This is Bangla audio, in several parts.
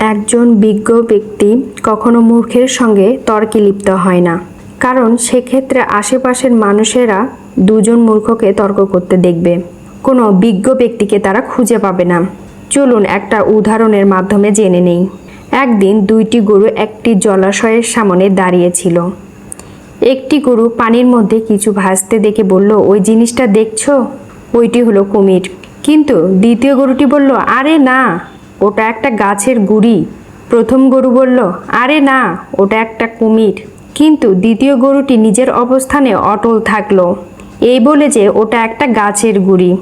একজন বিজ্ঞ ব্যক্তি কখনো মূর্খের সঙ্গে তর্কে লিপ্ত হয় না। কারণ সেক্ষেত্রে আশেপাশের মানুষেরা দুজন মূর্খকে তর্ক করতে দেখবে। কোনো বিজ্ঞ ব্যক্তিকে তারা খুঁজে পাবে না। চলুন একটা উদাহরণের মাধ্যমে জেনে নেই। একদিন দুইটি গরু একটি জলাশয়ের সামনে দাঁড়িয়েছিল। একটি গরু পানির মধ্যে কিছু ভাসতে দেখে বলল, ওই জিনিসটা দেখছ? ওইটি হলো কুমির। কিন্তু দ্বিতীয় গরুটি বলল, আরে না। ওটা একটা গাছের গুড়ি। প্রথম গরু বলল, আরে না, ওটা একটা কুমির। কিন্তু দ্বিতীয় গরুটি নিজের অবস্থানে অটল থাকল। এই বলে যে ওটা একটা গাছের গুড়ি।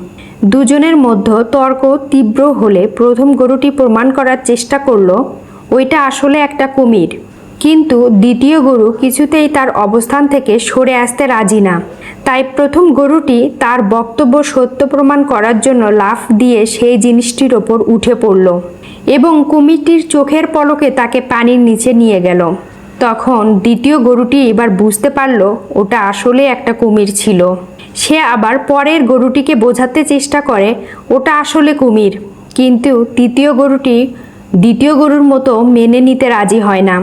দুজনের মধ্যে তর্ক তীব্র হলে প্রথম গরুটি প্রমাণ করার চেষ্টা করল, ওইটা আসলে একটা কুমির। কিন্তু দ্বিতীয় গরু কিছুতেই তার অবস্থান থেকে সরে আসতে রাজি না। তাই প্রথম গরুটি তার বক্তব্য সত্য প্রমাণ করার জন্য লাফ দিয়ে সেই জিনিসটির ওপর উঠে পড়ল এবং কুমিরটির চোখের পলকে তাকে পানির নিচে নিয়ে গেল। তখন দ্বিতীয় গরুটি এবার বুঝতে পারল ওটা আসলে একটা কুমির ছিল। সে আবার পরের গরুটিকে বোঝাতে চেষ্টা করে, ওটা আসলে কুমির। কিন্তু তৃতীয় গরুটি দ্বিতীয় গরুর মতো মেনে নিতে রাজি হয় না।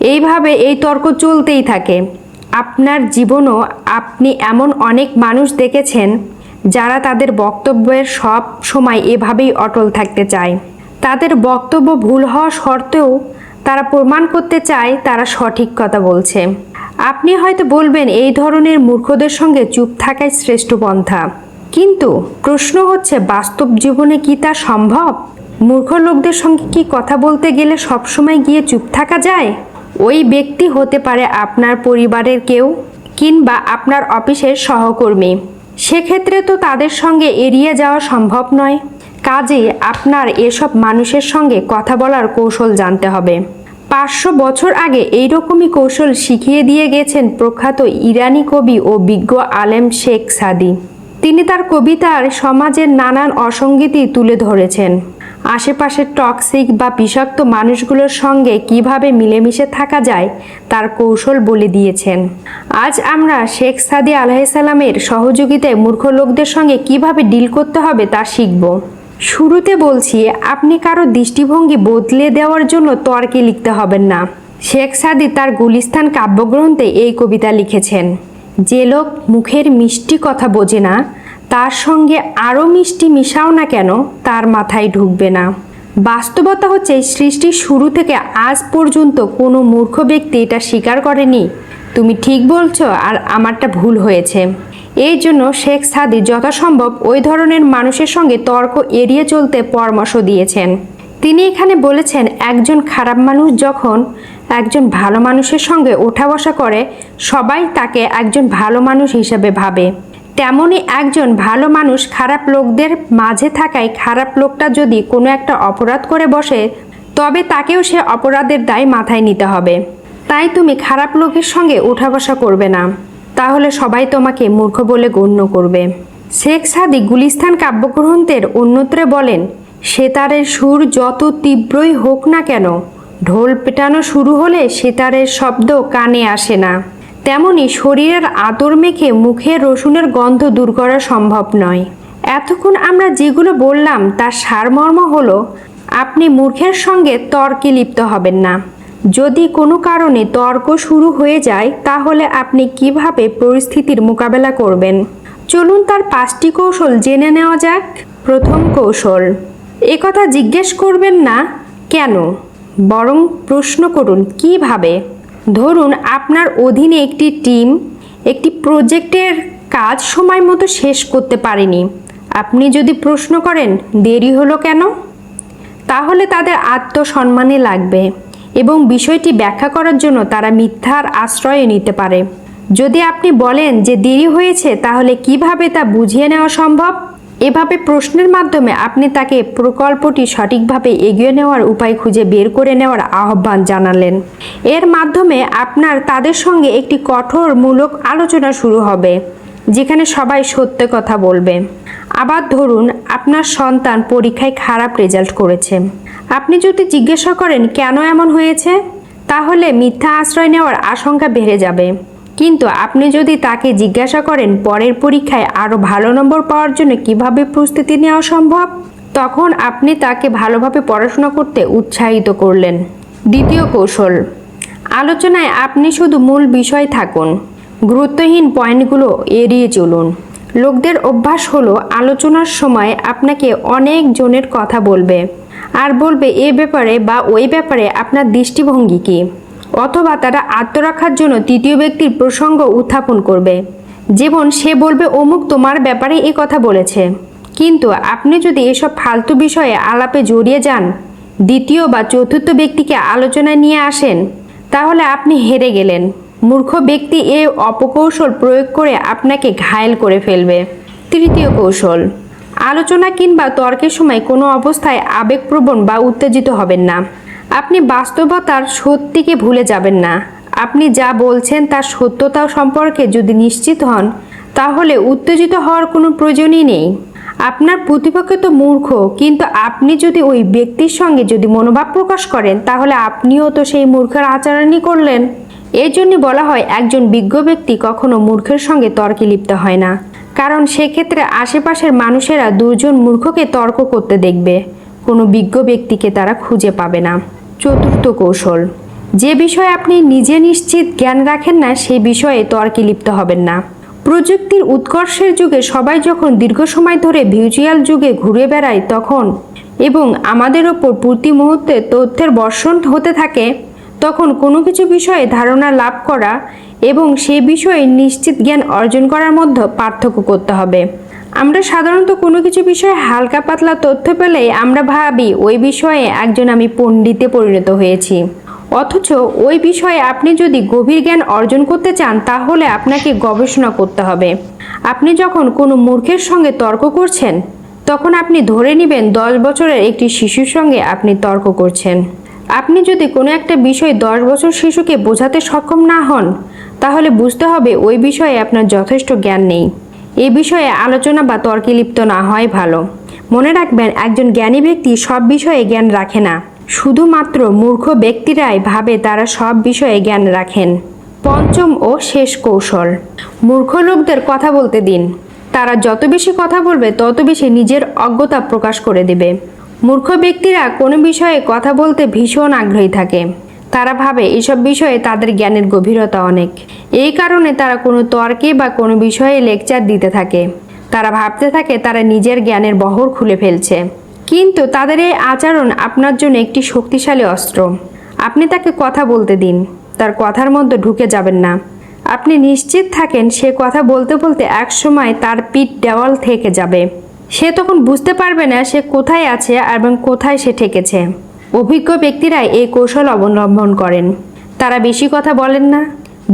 এইভাবে এই তর্ক চলতেই থাকে। আপনার জীবনও আপনি এমন অনেক মানুষ দেখেছেন যারা তাদের বক্তব্যের সব সময় এভাবেই অটল থাকতে চায়। তাদের বক্তব্য ভুল হওয়া সত্ত্বেও তারা প্রমাণ করতে চায় তারা সঠিক কথা বলছে। আপনি হয়তো বলবেন, এই ধরনের মূর্খদের সঙ্গে চুপ থাকাই শ্রেষ্ঠ পন্থা। কিন্তু প্রশ্ন হচ্ছে, বাস্তব জীবনে কি তা সম্ভব? মূর্খ লোকদের সঙ্গে কি কথা বলতে গেলে সবসময় গিয়ে চুপ থাকা যায়? ওই ব্যক্তি হতে পারে আপনার পরিবারের কেউ কিংবা আপনার অফিসের সহকর্মী। সেক্ষেত্রে তো তাদের সঙ্গে এড়িয়ে যাওয়া সম্ভব নয়। কাজে আপনার এসব মানুষের সঙ্গে কথা বলার কৌশল জানতে হবে। পাঁচশো বছর আগে এইরকমই কৌশল শিখিয়ে দিয়ে গেছেন প্রখ্যাত ইরানি কবি ও বিজ্ঞ আলেম শেখ সাদি। তিনি তার কবিতার সমাজের নানান অসঙ্গতি তুলে ধরেছেন। আশেপাশের টক্সিক বা বিষাক্ত মানুষগুলোর সঙ্গে কীভাবে মিলেমিশে থাকা যায়, তার কৌশল বলে দিয়েছেন। আজ আমরা শেখ সাদি আলাহিসাল্লামের সহযোগিতায় মূর্খ লোকদের সঙ্গে কীভাবে ডিল করতে হবে তা শিখব। শুরুতে বলছি, আপনি কারও দৃষ্টিভঙ্গি বদলে দেওয়ার জন্য তর্কে লিখতে হবেন না। শেখ সাদি তার গুলিস্তান কাব্যগ্রন্থে এই কবিতা লিখেছেন, যে লোক মুখের মিষ্টি কথা বোঝে না তার সঙ্গে আরও মিষ্টি মিশাও না কেন তার মাথায় ঢুকবে না। বাস্তবতা হচ্ছে, সৃষ্টির শুরু থেকে আজ পর্যন্ত কোনো মূর্খ ব্যক্তি এটা স্বীকার করেনি। তুমি ঠিক বলছো, আর আমারটা ভুল হয়েছে। এই জন্য শেখ সাদি যথাসম্ভব ওই ধরনের মানুষের সঙ্গে তর্ক এড়িয়ে চলতে পরামর্শ দিয়েছেন। তিনি এখানে বলেছেন, একজন খারাপ মানুষ যখন একজন ভালো মানুষের সঙ্গে ওঠা বসা করে, সবাই তাকে একজন ভালো মানুষ হিসেবে ভাবে। তেমনই একজন ভালো মানুষ খারাপ লোকদের মাঝে থাকায় খারাপ লোকটা যদি কোনো একটা অপরাধ করে বসে, তবে তাকেও সে অপরাধের দায় মাথায় নিতে হবে। তাই তুমি খারাপ লোকের সঙ্গে ওঠা বসা করবে না। তাহলে সবাই তোমাকে মূর্খ বলে গণ্য করবে। শেখ সাদি গুলিস্তান কাব্যগ্রন্থের অন্যত্রে বলেন, সেতারের সুর যত তীব্রই হোক না কেন, ঢোল পেটানো শুরু হলে সেতারের শব্দ কানে আসে না। তেমনি শরীরের আদর মেখে মুখে রসুনের গন্ধ দূর করা সম্ভব নয়। এতক্ষণ আমরা যেগুলো বললাম, তার সারমর্ম হলো, আপনি মূর্খের সঙ্গে তর্কে লিপ্ত হবেন না। যদি কোনো কারণে তর্ক শুরু হয়ে যায়, তাহলে আপনি কীভাবে পরিস্থিতির মোকাবেলা করবেন? চলুন তার পাঁচটি কৌশল জেনে নেওয়া যাক। প্রথম কৌশল একথা জিজ্ঞেস করবেন না, কেন? বরং প্রশ্ন করুন, কীভাবে? ধরুন আপনার অধীনে একটি টিম একটি প্রজেক্টের কাজ সময় মতো শেষ করতে পারেনি। আপনি যদি প্রশ্ন করেন, দেরি হলো কেন? তাহলে তাদের আত্মসম্মানে লাগবে এবং বিষয়টি ব্যাখ্যা করার জন্য তারা মিথ্যার আশ্রয় নিতে পারে। যদি আপনি বলেন যে দেরি হয়েছে, তাহলে কীভাবে তা বুঝিয়ে নেওয়া সম্ভব? এভাবে প্রশ্নের মাধ্যমে আপনি তাকে প্রকল্পটি সঠিকভাবে এগিয়ে নেওয়ার উপায় খুঁজে বের করে নেওয়ার আহ্বান জানালেন। এর মাধ্যমে আপনার তাদের সঙ্গে একটি কঠোরমূলক আলোচনা শুরু হবে, যেখানে সবাই সত্য কথা বলবে। আবার ধরুন, আপনার সন্তান পরীক্ষায় খারাপ রেজাল্ট করেছে। আপনি যদি জিজ্ঞাসা করেন, কেন এমন হয়েছে? তাহলে মিথ্যা আশ্রয় নেওয়ার আশঙ্কা বেড়ে যাবে। কিন্তু আপনি যদি তাকে জিজ্ঞাসা করেন পরের পরীক্ষায় আরও ভালো নম্বর পাওয়ার জন্য কীভাবে প্রস্তুতি নেওয়া সম্ভব, তখন আপনি তাকে ভালোভাবে পড়াশোনা করতে উৎসাহিত করলেন। দ্বিতীয় কৌশল, আলোচনায় আপনি শুধু মূল বিষয় থাকুন, গুরুত্বহীন পয়েন্টগুলো এড়িয়ে চলুন। লোকদের অভ্যাস হলো, আলোচনার সময় আপনাকে অনেক জনের কথা বলবে, আর বলবে এ ব্যাপারে বা ওই ব্যাপারে আপনার দৃষ্টিভঙ্গি কী। অথবা তারা আত্মরক্ষার জন্য তৃতীয় ব্যক্তির প্রসঙ্গ উত্থাপন করবে। যেমন সে বলবে, অমুক তোমার ব্যাপারে এ কথা বলেছে। কিন্তু আপনি যদি এসব ফালতু বিষয়ে আলাপে জড়িয়ে যান, দ্বিতীয় বা চতুর্থ ব্যক্তিকে আলোচনায় নিয়ে আসেন, তাহলে আপনি হেরে গেলেন। মূর্খ ব্যক্তি এ অপকৌশল প্রয়োগ করে আপনাকে ঘায়েল করে ফেলবে। তৃতীয় কৌশল, আলোচনা কিংবা তর্কের সময় কোনো অবস্থায় আবেগপ্রবণ বা উত্তেজিত হবেন না। আপনি বাস্তবতার সত্যিকে ভুলে যাবেন না। আপনি যা বলছেন তার সত্যতা সম্পর্কে যদি নিশ্চিত হন, তাহলে উত্তেজিত হওয়ার কোনো প্রয়োজনই নেই। আপনার প্রতিপক্ষ তো মূর্খ, কিন্তু আপনি যদি ওই ব্যক্তির সঙ্গে যদি মনোভাব প্রকাশ করেন, তাহলে আপনিও তো সেই মূর্খের আচরণই করলেন। এর জন্য বলা হয়, একজন বিজ্ঞ ব্যক্তি কখনো মূর্খের সঙ্গে তর্কে লিপ্ত হয় না। কারণ সেক্ষেত্রে আশেপাশের মানুষেরা দুজন মূর্খকে তর্ক করতে দেখবে। কোনো বিজ্ঞ ব্যক্তিকে তারা খুঁজে পাবে না। চতুর্থ কৌশল। যে বিষয়ে আপনি নিজে নিশ্চিত জ্ঞান রাখেন না, সেই বিষয়ে তর্কে লিপ্ত হবেন না। প্রযুক্তির উৎকর্ষের যুগে সবাই যখন দীর্ঘ সময় ধরে ভিজুয়াল যুগে ঘুরে বেড়ায় তখন এবং আমাদের ওপর প্রতি মুহূর্তে তথ্যের বর্ষণ হতে থাকে, তখন কোনো কিছু বিষয়ে ধারণা লাভ করা এবং সে বিষয়ে নিশ্চিত জ্ঞান অর্জন করার মধ্যে পার্থক্য করতে হবে। আমরা সাধারণত কোনো কিছু বিষয়ে হালকা পাতলা তথ্য পেলেই আমরা ভাবি ওই বিষয়ে একজন আমি পণ্ডিতে পরিণত হয়েছি। অথচ ওই বিষয়ে আপনি যদি গভীর জ্ঞান অর্জন করতে চান, তাহলে আপনাকে গবেষণা করতে হবে। আপনি যখন কোনো মূর্খের সঙ্গে তর্ক করছেন, তখন আপনি ধরে নেবেন দশ বছরের একটি শিশুর সঙ্গে আপনি তর্ক করছেন। আপনি যদি কোনো একটা বিষয় দশ বছর শিশুকে বোঝাতে সক্ষম না হন, তাহলে বুঝতে হবে ওই বিষয়ে আপনার যথেষ্ট জ্ঞান নেই। এ বিষয়ে আলোচনা বা তর্কে লিপ্ত না হয় ভালো। মনে রাখবেন, একজন জ্ঞানী ব্যক্তি সব বিষয়ে জ্ঞান রাখে না। শুধুমাত্র মূর্খ ব্যক্তিরাই ভাবে তারা সব বিষয়ে জ্ঞান রাখেন। পঞ্চম ও শেষ কৌশল। মূর্খ লোকদের কথা বলতে দিন। তারা যত বেশি কথা বলবে, তত বেশি নিজের অজ্ঞতা প্রকাশ করে দেবে। মূর্খ ব্যক্তিরা কোনো বিষয়ে কথা বলতে ভীষণ আগ্রহী থাকে। তারা ভাবে এসব বিষয়ে তাদের জ্ঞানের গভীরতা অনেক। এই কারণে তারা কোনো তর্কে বা কোনো বিষয়ে লেকচার দিতে থাকে। তারা ভাবতে থাকে তারা নিজের জ্ঞানের বহর খুলে ফেলছে। কিন্তু তাদের এই আচরণ আপনার জন্য একটি শক্তিশালী অস্ত্র। আপনি তাকে কথা বলতে দিন, তার কথার মধ্যে ঢুকে যাবেন না। আপনি নিশ্চিত থাকেন সে কথা বলতে বলতে একসময় তার পিঠ দেওয়াল থেকে যাবে। সে তখন বুঝতে পারবে না সে কোথায় আছে এবং কোথায় সে ঠেকেছে। অভিজ্ঞ ব্যক্তিরাই এই কৌশল অবলম্বন করেন। তারা বেশি কথা বলেন না,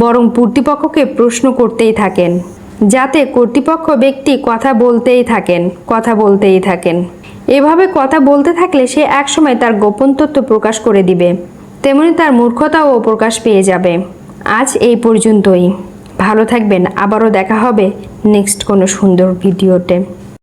বরং কর্তৃপক্ষকে প্রশ্ন করতেই থাকেন, যাতে কর্তৃপক্ষ ব্যক্তি কথা বলতেই থাকেন, কথা বলতেই থাকেন। এভাবে কথা বলতে থাকলে সে একসময় তার গোপন তথ্য প্রকাশ করে দিবে, তেমনি তার মূর্খতাও প্রকাশ পেয়ে যাবে। আজ এই পর্যন্তই। ভালো থাকবেন, আবারও দেখা হবে নেক্সট কোনো সুন্দর ভিডিওতে।